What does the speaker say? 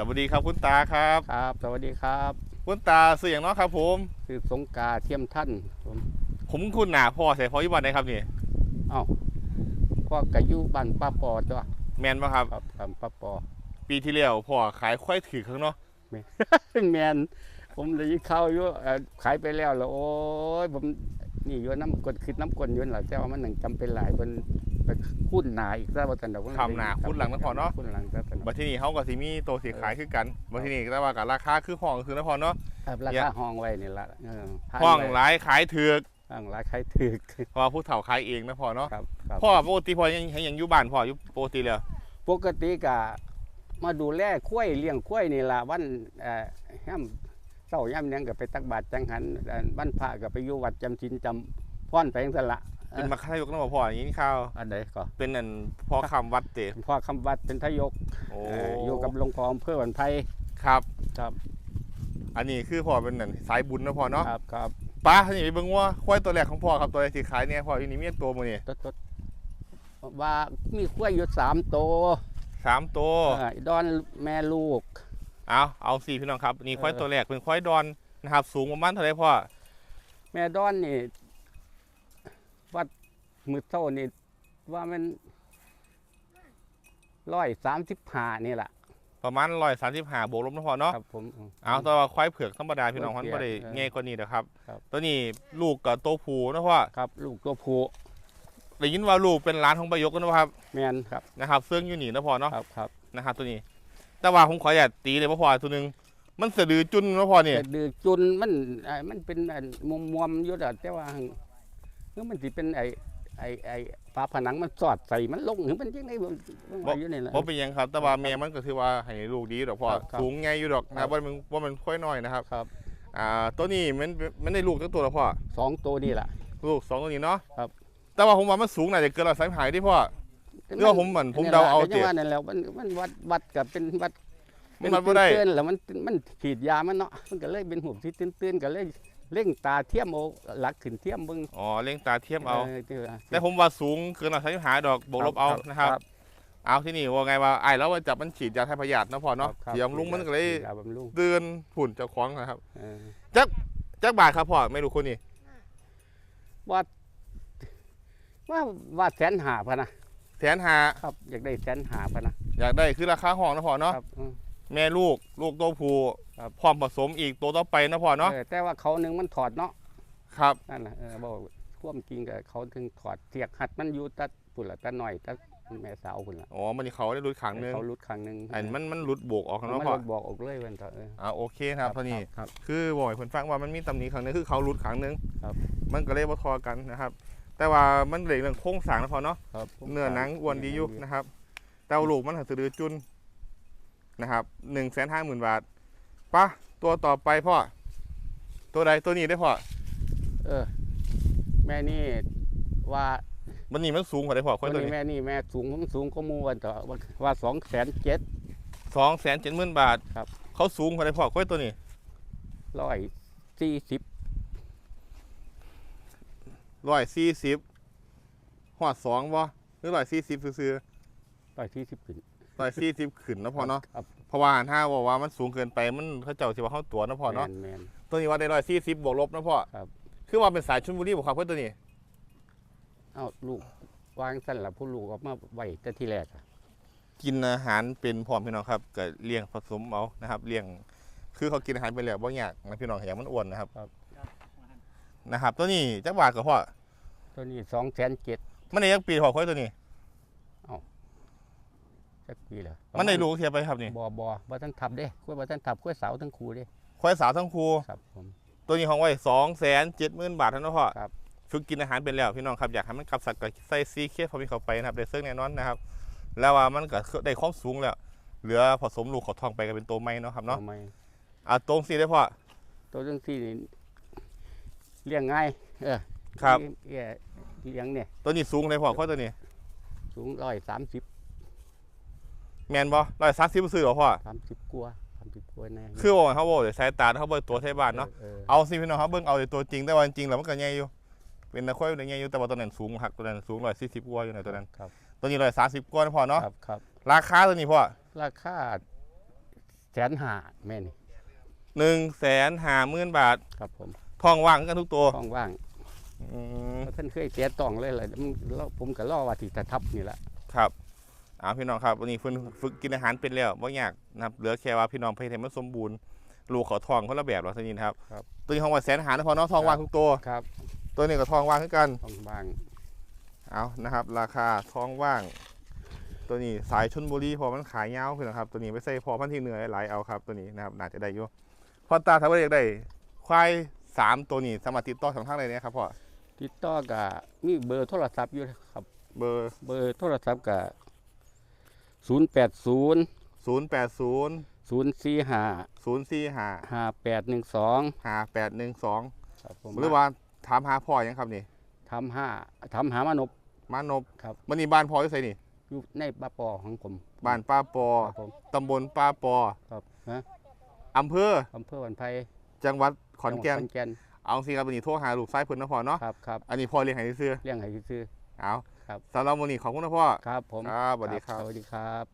สวัสดีครับคุณตาครับ ครับ สวัสดีครับคุณตาเสียงเนาะครับ ผมคือสงกาเทียมท่านผมผมคุณหนาพ่อใส่พอยุบันนะครับนี่เอ้าพ่อกะยุบ้านป้าปอจ้ะแมนปะครับ ครับครับป้าปอปีที่แล้วพ่อขายควายถือข้างเนาะแมนผมเลยยินเข้าวอยู่เอ่อขายไปแล้วแล้วโอ้ยผมนี่อยู่น้ำกดคือน้ำกลอยู่นั่นแหละแต่ว่ามันหนังจำเป็นหลายเป็น ไปคุ้นหนาอีกซะว่าแต่เดอกทำหนาคุ้นหลังนะพ่อเนาะ คุ้นหลังซะแต่บัดที่นี่เขาก็สิมีตัวสีขายคือกันบัดที่นี่แต่ว่ากับราคาคือห้องคือนะพ่อเนาะ ครับราคาห้องไว้นี่ละเออพานห้องไว้หลายขายถือกห้องหลายขายถึกเพราะว่าผู้เฒ่าขายเองนะพ่อเนาะ ครับครับพ่อปกติพ่อยังยังอยู่บ้านพ่ออยู่ปกติแล้วปกติกะมาดูแลข้วยเลี้ยงข้วยนี่ล่ะวันเอ่อย่ำเศร้าย่ำเลี้ยงก็ไปตักบาตรจังหันเอ่อวันพระก็ไปอยู่วัดจำศีลจำพ่อนไปจังซั่นละ เป็นมาค่ายกนะพ่ออย่างนี้ข่าว อันใดก็เป็นอันพ่อคำวัดเตะพ่อคำวัดเป็นทายกโอ้เอ่ออยู่กับหลวงพ่ออำเภอวันไพครับครับ อันนี้คือพ่อเป็นอันสายบุญนะพ่อเนาะครับครับป้าท่านนี่ไปเบิ่งว่าควายตัวแรกของพ่อครับตัวแรกที่ขายเนี่ยพ่ออยู่นี่มีตัวมือนี่ตดตดว่ามีข้วยอยู่สามตัวสามตัวเอ่อดอนแม่ลูกเอาเอาสี่พี่น้องครับนี่ควายเออตัวแรกเป็นควายดอนนะครับ สูงประมาณเท่าไหรพ่อแม่ดอนนี่ วัดมือเท่านี่ว่ามันร้อยสามสิบห้านี่แหละประมาณร้อยสามสิบห้าบวกลบนะพ่อเนาะครับผมเอาตัวาควายเผือกธรรมดาพี่น้องความันยเผือกไม่ได้เออง่ายกว่านี้นะครับครับ ตัวนี้ลูกกับตัวผูนะพ่อครับ ลูกตัวผู้ได้ยินว่าลูกเป็นร้านของประยกนะครับแมนครับนะครับเสื้องอยู่นี่นะพ่อเนาะครับครับนะครับตัวนี้ แต่ว่าผมขออย่าตตีเลยพ่อตัวหนึงมันสะดือจุนนะพ่อนี่แต่ดือจุนมันไอ้มันเป็นไอ้มุมมวมๆอยู่แต่แต่ว่าหั่น คือมันสิเป็นไอ้ไอ้ไอ้ฝาผนังมันสอดใส่มันลงหรือมันยังไงมันมันว่าอยู่นี่แหละเพราะเป็นหยังครับ แต่ว่าแม่มันก็ถือว่าให้ลูกดีดอกพ่อครับครับสูงไงอยู่ดอกคนะรับว่ามันว่ามันค่อยน้อยนะครับครับอ่าตัวนี้มันมันได้ลูกทั้งตัวแล้วพ่อสองตัวนี่แหละลูกสองตัวนี้เนาะครับ แต่ว่าผมว่ามันสูงน่าจะเกินร้อยสามหายที่พ่อเรื่องผมเหมือนผมเดาเอาเจ็เจ็ว่านั่นแหล้วมันมันวัดวัดกับเป็นวัดมันวัดบ่ได้เตือนๆแล้วมันมันขีดยามันเนาะมันก็เลยเป็นหูที่ตื้นๆก็เลย เร่งตาเทียมเอาหลักขึ้นเทียมเบิ่งอ๋อเลี้ยงตาเทียมเอาที่ว่าแต่ผมว่าสูงเกินร้อยสามหายดอกบวกลบเอานะครับเอาที่นี่ว่าไงว่าไอ้แล้วว่าจับมันฉีดยาไทยพยาธินะพ่อเนาะครับเสียงลุงมันก็เลยยาบำรุงเตือนผุ่นเจ้าของนะครับเออจักบาทครับพ่อไม่รู้คนนี้ว่าว่าว่าแสนหาพะนะแสนหาครับ อยากได้แสนหาพะนะอยากได้คือราคาห้องนะพ่อเนาะครับอืมแม่ลูกลูกตัวผู้ ครับพร้อมผสมอีกตัวต่อไปนะพ่อเนาะเออแต่ว่าเขาหนึ่งมันถอดเนาะครับ นั่นแหละเออบอกท่วามจริงกับเขาถึงถอดเสียกหัดมันอยู่ตัดปุ่นละตัดหน่อยตัดแม่สาวปุ่นละอ๋อมันนี่เขาได้รุดขังหนึงเขาลุดครั้งหนึ่งอันมันมันรุดโบกออกมัข้างนนอกพ่อบอกออกเลยวันเถอะเอออ่าโอเคนะครับเท่านี้ ครับ คือบอกให้เพิ่นฟังว่ามันมีตำหนิครั้งหนึงคือเขารุดครั้งหนึงครับมันก็เลยบ่ทอกันนะครับ แต่ว่ามันเหลือเรื่องโครงสร้างนะพอเนาะครับเนื้อหนังอ้วนดีอยู่นะครับแต่ว่าลูกมันหัสดือจุนนะครับหนึ่งแสนห้าหมื่นบาท ปะตัวต่อไปพ่อ ตัวใดตัวนี้ได้พ่อ เออ แม่นี่ว่ามันนี่มันสูงกว่าได้พ่อคคนนตัวนี้นี้แม่นี่แม่สูงสูงก็มูวันเถอะว่าว่าสองแสนเจ็ด สองแสนเจ็ดหมื่นบาทครับ เขาสูงกว่าได้พ่อคนตัวนี้ร้อยสี่สิบร้อยสี่สิบหอดสองบ่หรือร้อยสี่สิบซื้อร้อยสี่สิบขึ้น ร้อยสี่สิบขึ้นนะพ่อเนาะครับเพราะว่าถ้าบอกว่ามันสูงเกินไปมันเขาเจ้าสิว่าเขาตัวนะพ่อเนาะแมนแมน ตัวนี้ว่าได้ร้อยสี่สิบบวกลบนะพ่อครับ คือว่าเป็นสายชลบุรีบอกครับเพื่อนตัวนี้เอ้าลูกวางสั้นละผู้ลูกออกมาไหวแต่ที่แรกอะกินอาหารเป็นพร้อมพี่น้องครับก็เลี้ยงผสมเอานะครับเลี้ยงคือเขากินอาหารไปแล้วบ่อยากนะพี่น้องอย่างมันอ้วนนะครับนะครับ ตัวนี้จักบาทกับพ่อตัวนี้สองแสนเจ็ดมันได้ยักปีพอค่อยตัวนี้ สักปีแล้วมันได้ลูกเทียบไปครับนี่บอบอบ่ท่านทับเด้คุยบ่ท่านทับคุยเสาทั้งครูเด้ค่อยสาวทั้งครูครับผม ตัวนี้ของไว้สองแสนเจ็ดหมื่นบาทเท่านั้นพ่อครับ ฝึกกินอาหารเป็นแล้วพี่น้องครับอยากให้มันกลับสัตว์กับไส้ซีเคสพอมีเข้าไปนะครับได้เสื้อแน่นอนนะครับ แล้วว่ามันก็ได้ความสูงแล้ว เหลือผสมลูกเขอทองไปก็เป็นตัวใหม่เนาะครับเนาะอไหมอะตรงสีได้พ่อ ตัวจังที่นี่เลี้ยงง่าย เออครับ เลี้ยเลี้ยงเนี่ย ตัวนี้สูงเลยพ่อค่อยตัวนี้สูงร้อยสามสิบ แมนบ่ร้อยสามสิบซื้อเหรอพ่อสามสิบกว่าสามสิบกว่าแน่คือบอกให้เขาบอกเดี๋ยวสายตาเขาเบิ่งตัวไทยบ้านเนาะออเอาสิพี่น้องเขาเบิ่งเอาแต่ตัวจริงแต่ว่าจริงๆแล้วมันก็ใหญ่อยู่ เป็นตะค่อยใหญ่อยู่แต่ว่าตัวนั้นสูงหักตัวนั้นสูงร้อยสี่สิบกว่าอยู่ในตัวนั้นครับตัวนี้ร้อยสามสิบกว่านะพ่อเนาะครับครับราคาตัวนี้พ่อราคาแสนห้าแม่นี่หนึ่งแสนห้าหมื่นบาทครับผมทองว่างกันทุกตัวท้องว่างอืมเพิ่นเคยเสียตองเลยแหละมันเราผมก็รอว่าที่จะทับนี่แหละครับ เอาพี่น้องครับวันนี้เพิ่นฝึกกินอาหารเป็นแล้วบ่ยากนะครับเหลือแค่ว่าพี่น้องเพศให้มันสมบูรณ์ลูกเขาทองคนละแบบหรอกทีนี้นะครับ ตัวนี้ทองว่าแสนหานะพอเนาะทองว่างทุกตัว ครับตัวนี้ก็ทองว่างคือกันท้องว่างเอานะครับ ราคาทองว่าง ตัวนี้สายชนบุรีพอมันขายยาวพี่น้องครับ ตัวนี้ไปใส่พอพันธุ์ที่เหนือหลายเอาครับตัวนี้นะครับน่าจะได้อยู่พอตาถ้าว่าอยากได้ควายสามตัวนี้สามารถติดต่อช่องทางใดเนี่ยครับพ่อติดต่อกับมีเบอร์โทรศัพท์อยู่ครับ เบอร์เบอร์โทรศัพท์กับ ศูนย์แปดศูนย์ศูนย์แปดศูนย์ศูนย์สี่ห้าศูนย์สี่ห้าห้าแปดหนึ่งสองห้าแปดหนึ่งสองครับผมหรือว่าถามหาพ่อยังครับนี่ทำห้าทำหามานบมานพครับมันนี่บ้านพ่ออยู่ไสนี่อยู่ในบ้าปอของผมบ้านป้าปอครับผมตำบลป้าปอครับฮะอำเภออำเภอวันไพจังหวัดขอนแก่นขอนแก่นเอาสิครับวันนี้โทรหาลูกไส้เพิ่นนะพ่อเนาะครับครับอันนี้พ่อเลี้ยงให้ซื้อเลี้ยงให้ซื้อเอา ครับสำหรับวันนี้ขอบคุณนะพ่อครับผมครับสวัสดีครับ สวัสดีครับ